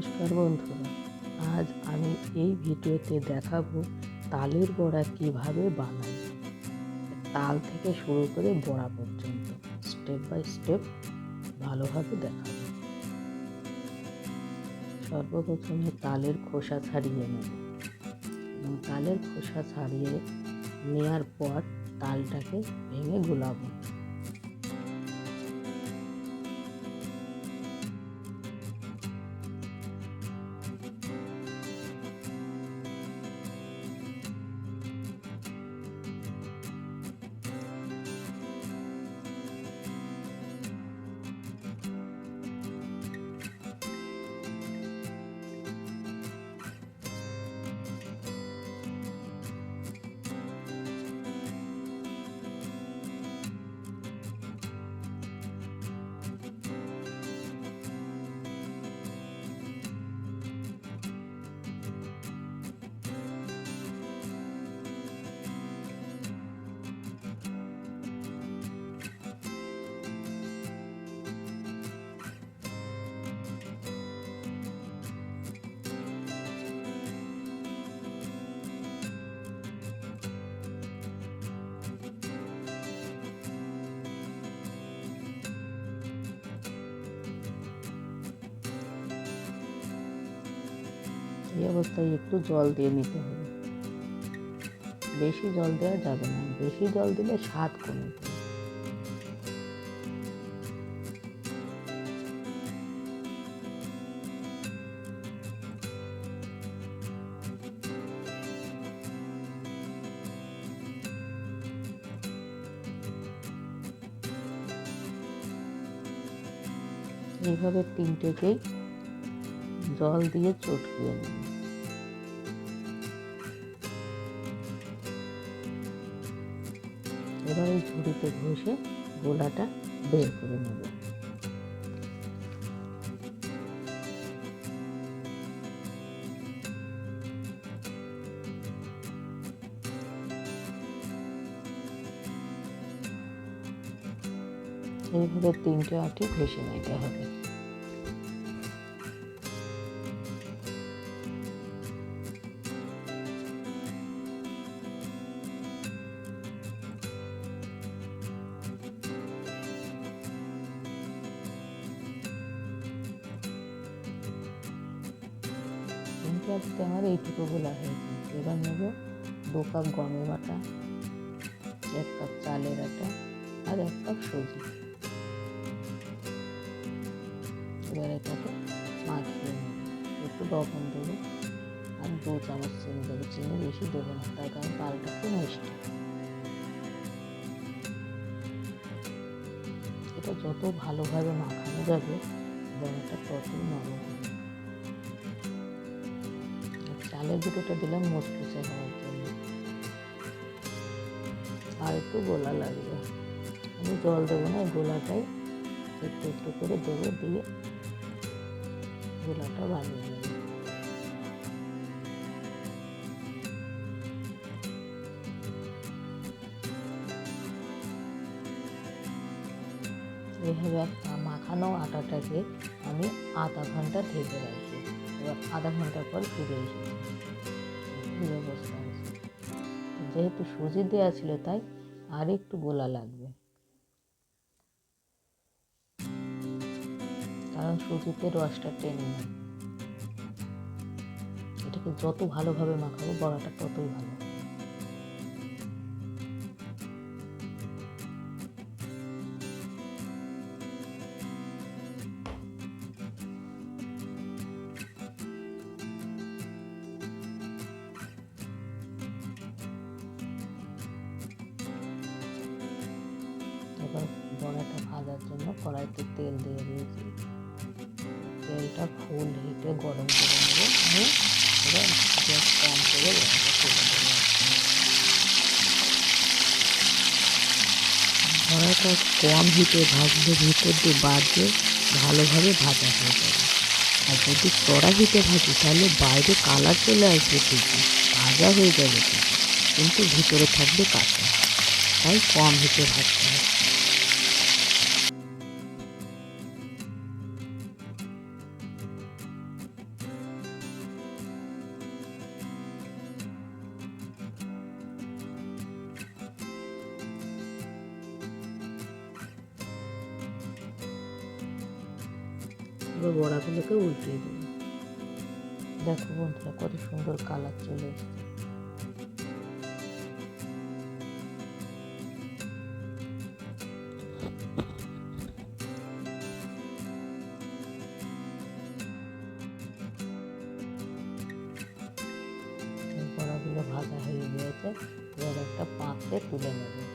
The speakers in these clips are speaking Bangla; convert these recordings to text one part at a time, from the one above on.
নমস্কার বন্ধুরা, আজ আমি এই ভিডিওতে দেখাবো তালের বড়া কীভাবে বানাই। তাল থেকে শুরু করে বড়া পর্যন্ত স্টেপ বাই স্টেপ ভালোভাবে দেখাবো। সর্বপ্রথমে তালের খোসা ছাড়িয়ে নেব। এবং তালের খোসা ছাড়িয়ে নেওয়ার পর তালটাকে ভেঙে গোলাবো। এই অবস্থায় একটু জল দিয়ে নিতে হবে? বেশি জল দেওয়া যাবে না। বেশি জল দিলে স্বাদ কমে এইভাবে তিনটেকেই জল দিয়ে চটকিয়ে নেব এবার এই ঝুড়িতে ঘষে গোলাটা বের করে নেব। এইভাবে তিনটে আটি ঘষে নিতে হবে। তিনটে আটিতে আমার এইটুকু গোলা হয়েছে। এবার নেব দু কাপ গমের আটা এক কাপ চালের আটা আর এক কাপ সুজি এবার এটাকে মাখিয়ে নেব। একটু লবণ দেবো আর দু চামচ চিনি দেবো। চিনি বেশি দেবো না, তার কারণ তালটা খুব মিষ্টি। এটা যত ভালোভাবে মাখানো যাবে বড়াটা ততই নরম হবে। চালের গুঁড়োটা দিলাম মুচমুচে হওয়ার জন্য। আর একটু গোলা লাগবে। আমি জল দেবো না, গোলাটাই একটু একটু করে দেবো, দিয়ে গোলাটা বানিয়ে নেব। এইভাবে মাখানো আটাটাকে আমি আধা ঘণ্টা ঢেকে রাখব। এবার আধা ঘণ্টা পর ফিরে এসেছি এই অবস্থা আছে যেহেতু সুজি দেওয়া ছিল তাই আর একটু গোলা লাগবে। কারণ সুজিতে রসটা টেনে নেয় এটাকে যত ভালোভাবে মাখাবো, বড়াটা ততই ভালো। জন্য কড়াইতে তেল দিয়ে দিয়েছি। তেলটা ফুল হিটে গরম করে নেব। এবার গ্যাস কম করে বড়াটা কম হিটে ভাজলে ভিতর দিয়ে বাজে, ভালোভাবে ভাজা হয়ে যাবে। আর যদি কড়া হিটে ভাজি, তাহলে বাইরে কালার চলে আসবে ঠিকই, ভাজা হয়ে যাবে কিন্তু ভিতরে থাকবে কাঁচা। তাই কম হিটে ভাজতে হবে। এবার বড়াগুলোকে উল্টিয়ে দেবো। দেখো বন্ধুরা, কত সুন্দর কালার চলে এসেছে। বড়াগুলো ভাজা হয়ে গিয়েছে, এবার একটা পাত্রে তুলে নেব।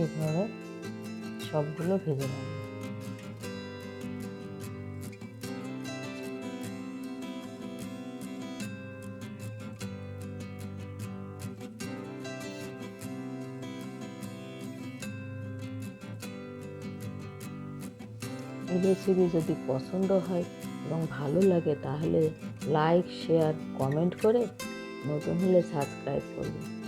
এইভাবে সবগুলো ভেজে নেব। এই রেসিপি যদি পছন্দ হয় এবং ভালো লাগে, তাহলে লাইক শেয়ার কমেন্ট করে নতুন হলে সাবস্ক্রাইব করবে